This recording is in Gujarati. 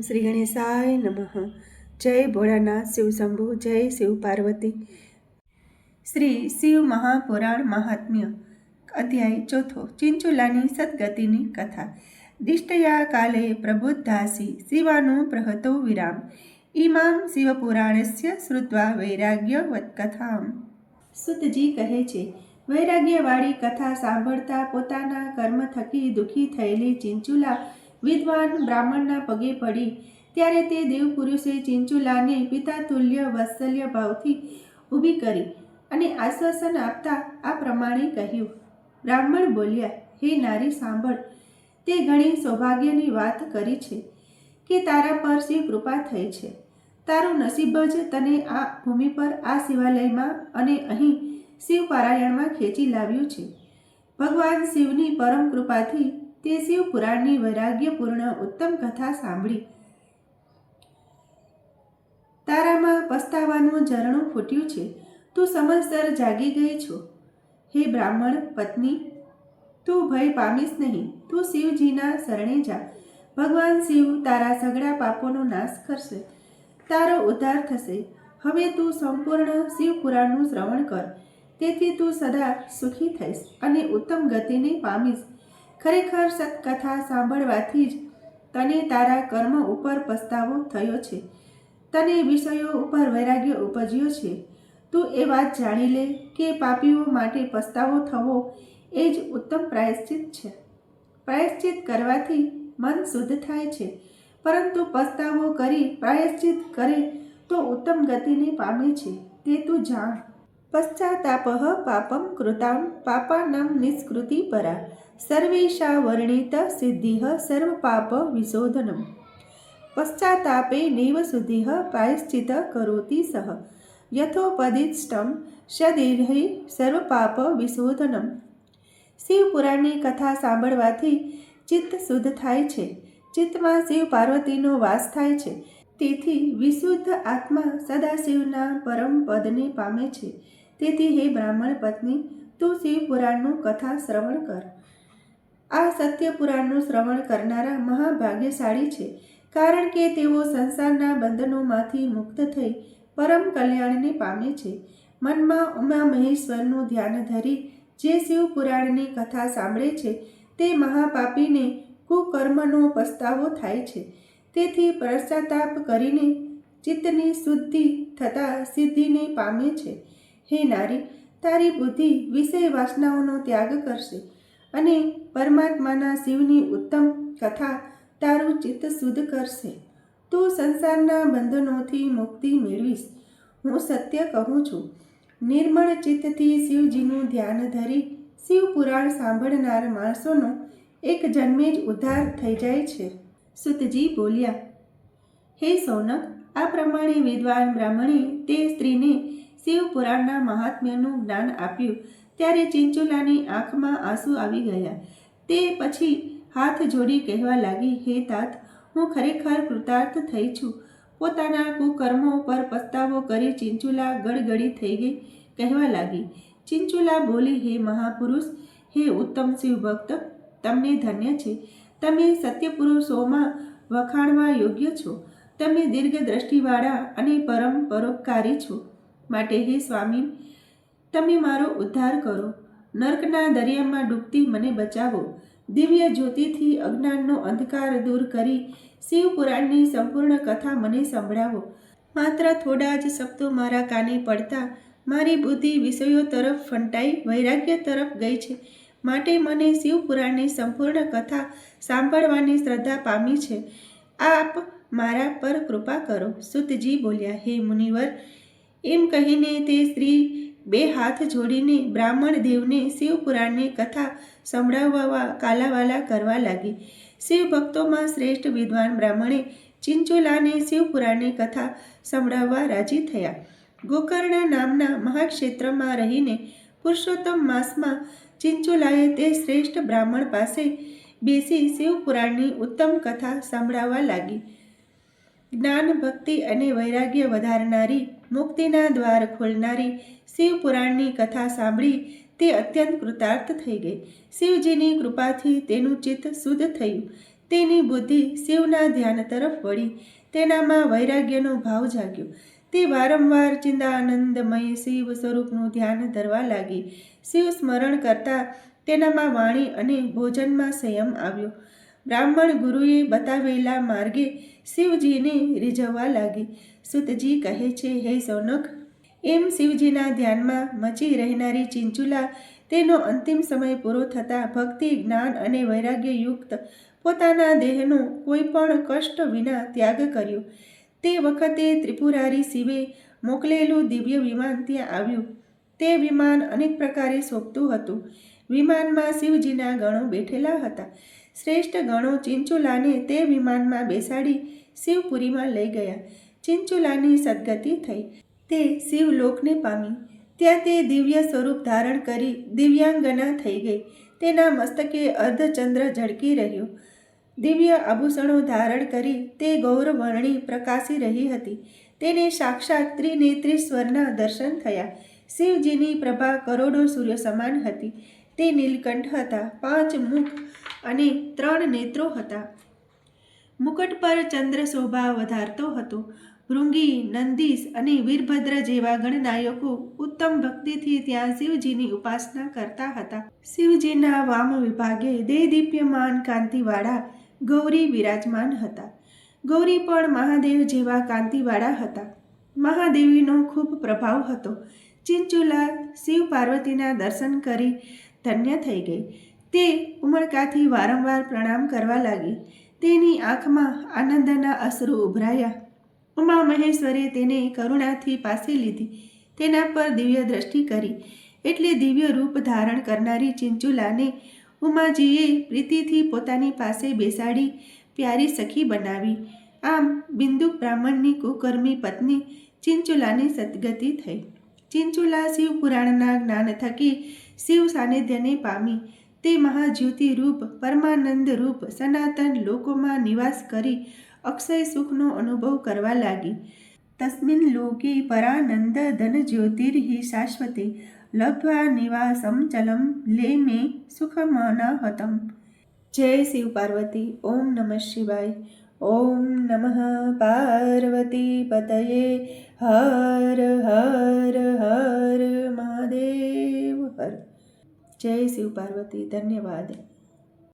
શ્રી ગણેશાય નમઃ. જય ભોળાનાથ શિવ શંભુ, જય શિવ પાર્વતી. શ્રી શિવ મહાપુરાણ મહાત્મ્ય, અધ્યાય ચોથો, ચિંચુલાની સદગતિની કથા. દિષ્ટયા કાલે પ્રબુદ્ધાસી શિવાનું પ્રહતો વિરામ. ઇમામ શિવપુરાણસ્ય શ્રુત્વા વૈરાગ્યવત કથામ. સુતજી કહે છે, વૈરાગ્યવાળી કથા સાંભળતા પોતાના કર્મ થકી દુઃખી થયેલી ચિંચુલા વિદ્વાન બ્રાહ્મણના પગે પડી. ત્યારે તે દેવપુરુષે ચિંચુલાને પિતાતુલ્ય વાત્સલ્ય ભાવથી ઊભી કરી અને આશ્વાસન આપતા આ પ્રમાણે કહ્યું. બ્રાહ્મણ બોલ્યા, હે નારી, સાંભળ. તે ઘણી સૌભાગ્યની વાત કરી છે કે તારા પર શિવ કૃપા થઈ છે. તારું નસીબ જ તને આ ભૂમિ પર આ શિવાલયમાં અને અહીં શિવ પારાયણમાં ખેંચી લાવ્યું છે. ભગવાન શિવની પરમ કૃપાથી તે શિવ પુરાણની વૈરાગ્યપૂર્ણ ઉત્તમ કથા સાંભળી. તારામાં પસ્તાવાનું ઝરણું ફૂટ્યું છે. તું સમજસર જાગી ગઈ છો. હે બ્રાહ્મણ પત્ની, તું ભય પામીશ નહીં. તું શિવજીના શરણે જા. ભગવાન શિવ તારા સગડા પાપોનો નાશ કરશે. તારો ઉદ્ધાર થશે. હવે તું સંપૂર્ણ શિવ પુરાણનું શ્રવણ કર. તેથી તું સદા સુખી થઈશ અને ઉત્તમ ગતિને પામીશ. ખરેખર સત્કથા સાંભળવાથી જ તને તારા કર્મ ઉપર પસ્તાવો થયો છે. તને વિષયો ઉપર વૈરાગ્ય ઉપજ્યો છે. તું એ વાત જાણી લે કે પાપીઓ માટે પસ્તાવો થવો એ જ ઉત્તમ પ્રાયશ્ચિત છે. પ્રાયશ્ચિત કરવાથી મન શુદ્ધ થાય છે. પરંતુ પસ્તાવો કરી પ્રાયશ્ચિત કરે તો ઉત્તમ ગતિને પામે છે. તે તું જાણ. પશ્ચાતાપ પાપમ કૃતામ પાપાનમ નિષ્કૃતિ પરા સર્વેશા વર્ણિત સિદ્ધિ સર્વપાપ વિશોધનમ પશ્ચાતાપે નૈવ શુદ્ધિ પ્રાયશ્ચિત કરોતિ સહ યથોપદિષ્ટમ સદીર્હી સર્વપાપ વિશોધનમ શિવપુરાણની કથા સાંભળવાથી ચિત્ત શુદ્ધ થાય છે ચિત્તમાં શિવ પાર્વતીનો વાસ થાય છે તેથી વિશુદ્ધ આત્મા સદાશિવના પરમ પદને પામે છે તેથી હે બ્રાહ્મણ પત્ની, તું શિવ પુરાણનું કથા શ્રવણ કર. આ સત્ય પુરાણનું શ્રવણ કરનારા મહાભાગ્યશાળી છે, કારણ કે તેઓ સંસારના બંધનોમાંથી મુક્ત થઈ પરમ કલ્યાણને પામે છે. મનમાં ઉમા મહેશ્વરનું ધ્યાન ધરી જે શિવ પુરાણની કથા સાંભળે છે, તે મહાપાપીને કુકર્મનો પસ્તાવો થાય છે. તેથી પશ્ચાતાપ કરીને ચિત્તની શુદ્ધિ થતાં સિદ્ધિને પામે છે. હે નારી, તારી બુદ્ધિ વિષય વાસનાઓનો ત્યાગ કરશે અને પરમાત્માના શિવની ઉત્તમ કથા તારું ચિત્ત શુદ્ધ કરશે. તું સંસારના બંધનોથી મુક્તિ મેળવીશ. હું સત્ય કહું છું. નિર્મળ ચિત્તથી શિવજીનું ધ્યાન ધરી શિવ પુરાણ સાંભળનાર માણસોનો એક જન્મે જ ઉદ્ધાર થઈ જાય છે. સુતજી બોલ્યા, હે સૌનક, આ પ્રમાણે વિદ્વાન બ્રાહ્મણે તે સ્ત્રીને શિવ પુરાણના મહાત્મ્યનું જ્ઞાન આપ્યું, ત્યારે ચિંચુલાની આંખમાં આંસુ આવી ગયા. તે પછી હાથ જોડી કહેવા લાગી, હે તાત, હું ખરેખર કૃતાર્થ થઈ છું. પોતાના કુકર્મો પર પસ્તાવો કરી ચિંચુલા ગડગડી થઈ ગઈ. કહેવા લાગી. ચિંચુલા બોલી, હે મહાપુરુષ, હે ઉત્તમ શિવ ભક્ત, તમને ધન્ય છે. તમે સત્યપુરુષોમાં વખાણવા યોગ્ય છો. તમે દીર્ઘ દ્રષ્ટિવાળા અને પરમ પરોપકારી છો. માટે હે સ્વામી, તમે મારો ઉદ્ધાર કરો. નર્કના દરિયામાં ડૂબતી મને બચાવો. દિવ્ય જ્યોતિથી અજ્ઞાનનો અંધકાર દૂર કરી શિવ પુરાણની સંપૂર્ણ કથા મને સંભળાવો. માત્ર થોડા જ શબ્દો મારા કાને પડતા મારી બુદ્ધિ વિષયો તરફ ફંટાઈ, વૈરાગ્ય તરફ ગઈ છે. માટે મને શિવ પુરાણની સંપૂર્ણ કથા સાંભળવાની શ્રદ્ધા પામી છે. આપ મારા પર કૃપા કરો. સુતજી બોલ્યા, હે મુનિવર એમ કહીને તે સ્ત્રી બે હાથ જોડીને બ્રાહ્મણ દેવને શિવપુરાણની કથા સંભળાવવા કાલાવાલા કરવા લાગી. શિવ ભક્તોમાં શ્રેષ્ઠ વિદ્વાન બ્રાહ્મણે ચિંચોલાને શિવપુરાણની કથા સંભળાવવા રાજી થયા. ગોકર્ણ નામના મહાક્ષેત્રમાં રહીને પુરુષોત્તમ માસમાં ચિંચોલાએ તે શ્રેષ્ઠ બ્રાહ્મણ પાસે બેસી શિવપુરાણની ઉત્તમ કથા સંભળાવવા લાગી. જ્ઞાન, ભક્તિ અને વૈરાગ્ય વધારનારી, મુક્તિના દ્વાર ખોલનારી શિવપુરાણની કથા સાંભળી તે અત્યંત કૃતાર્થ થઈ ગઈ. શિવજીની કૃપાથી તેનું ચિત્ત શુદ્ધ થયું. તેની બુદ્ધિ શિવના ધ્યાન તરફ વળી. તેનામાં વૈરાગ્યનો ભાવ જાગ્યો. તે વારંવાર ચિંદાનંદમય શિવ સ્વરૂપનું ધ્યાન ધરવા લાગી. શિવ સ્મરણ કરતા તેનામાં વાણી અને ભોજનમાં સંયમ આવ્યો. બ્રાહ્મણ ગુરુએ બતાવેલા માર્ગે શિવજીને રીઝવવા લાગી. સુતજી કહે છે, હે સૌનક, એમ શિવજીના ધ્યાનમાં મચી રહેનારી ચિંચુલા તેનો અંતિમ સમય પૂરો થતાં ભક્તિ, જ્ઞાન અને વૈરાગ્યયુક્ત પોતાના દેહનો કોઈ પણ કષ્ટ વિના ત્યાગ કર્યો. તે વખતે ત્રિપુરારી શિવે મોકલેલું દિવ્ય વિમાન ત્યાં આવ્યું. તે વિમાન અનેક પ્રકારે શોભતું હતું. વિમાનમાં શિવજીના ગણો બેઠેલા હતા. શ્રેષ્ઠ ગણો ચિંચુલાને તે વિમાનમાં બેસાડી શિવપુરીમાં લઈ ગયા. ચિંચુલાની સદગતિ થઈ. તે શિવલોકને પામી. ત્યાં તે દિવ્ય સ્વરૂપ ધારણ કરી દિવ્યાંગના થઈ ગઈ. તેના મસ્તકે અર્ધચંદ્ર ઝળકી રહ્યો. દિવ્ય આભૂષણો ધારણ કરી તે ગૌરવર્ણી પ્રકાશી રહી હતી. તેને સાક્ષાત ત્રિનેત્રેશ્વરના દર્શન થયા. શિવજીની પ્રભા કરોડો સૂર્ય સમાન હતી. તે નીલકંઠ હતા. પાંચ મુખ અને ત્રણ નેત્રો હતા. મુકટ પર ચંદ્ર શોભા વધારતો હતો. ભૃંગી, નંદીશ અને વીરભદ્ર જેવા ગણનાયકો ઉત્તમ ભક્તિથી ત્યાં શિવજીની ઉપાસના કરતા હતા. શિવજીના વામ વિભાગે દેદીપ્યમાન કાંતિવાળા ગૌરી વિરાજમાન હતા. ગૌરી પણ મહાદેવ જેવા કાંતિવાળા હતા. મહાદેવીનો ખૂબ પ્રભાવ હતો. ચિંચુલા શિવ પાર્વતીના દર્શન કરી ધન્ય થઈ ગઈ. તે ઉમળકાથી વારંવાર પ્રણામ કરવા લાગી. તેની આંખમાં આનંદના અશ્રુ ઉભરાયા. ઉમા મહેશ્વરે તેને કરુણાથી પાસે લીધી. તેના પર દિવ્ય દ્રષ્ટિ કરી. એટલે દિવ્ય રૂપ ધારણ કરનારી ચિંચુલાને ઉમાજીએ પ્રીતિથી પોતાની પાસે બેસાડી પ્યારી સખી બનાવી. આમ બિંદુ બ્રાહ્મણની કુકર્મી પત્ની ચિંચુલાની સદગતિ થઈ. ચિંચુલા શિવ પુરાણના જ્ઞાન થકી શિવ સાનિધ્યને પામી. તે મહાજ્યોતિ રૂપ, પરમાનંદ રૂપ, સનાતન લોકોમાં નિવાસ કરી અક્ષય સુખનો અનુભવ કરવા લાગી. તસ્મિન લોકે પરાનંદ ધન જ્યોતિર્હિ શાશ્વતે લબ્ધ્વા નિવાસમ ચલમ લે મે સુખમનાહતમ જય શિવ પાર્વતી, ઓમ નમઃ શિવાય. ઓમ નમઃ પાર્વતી પતયે, હર હર હર મહાદેવ હર. જય શિવ પાર્વતી ધન્યવાદ.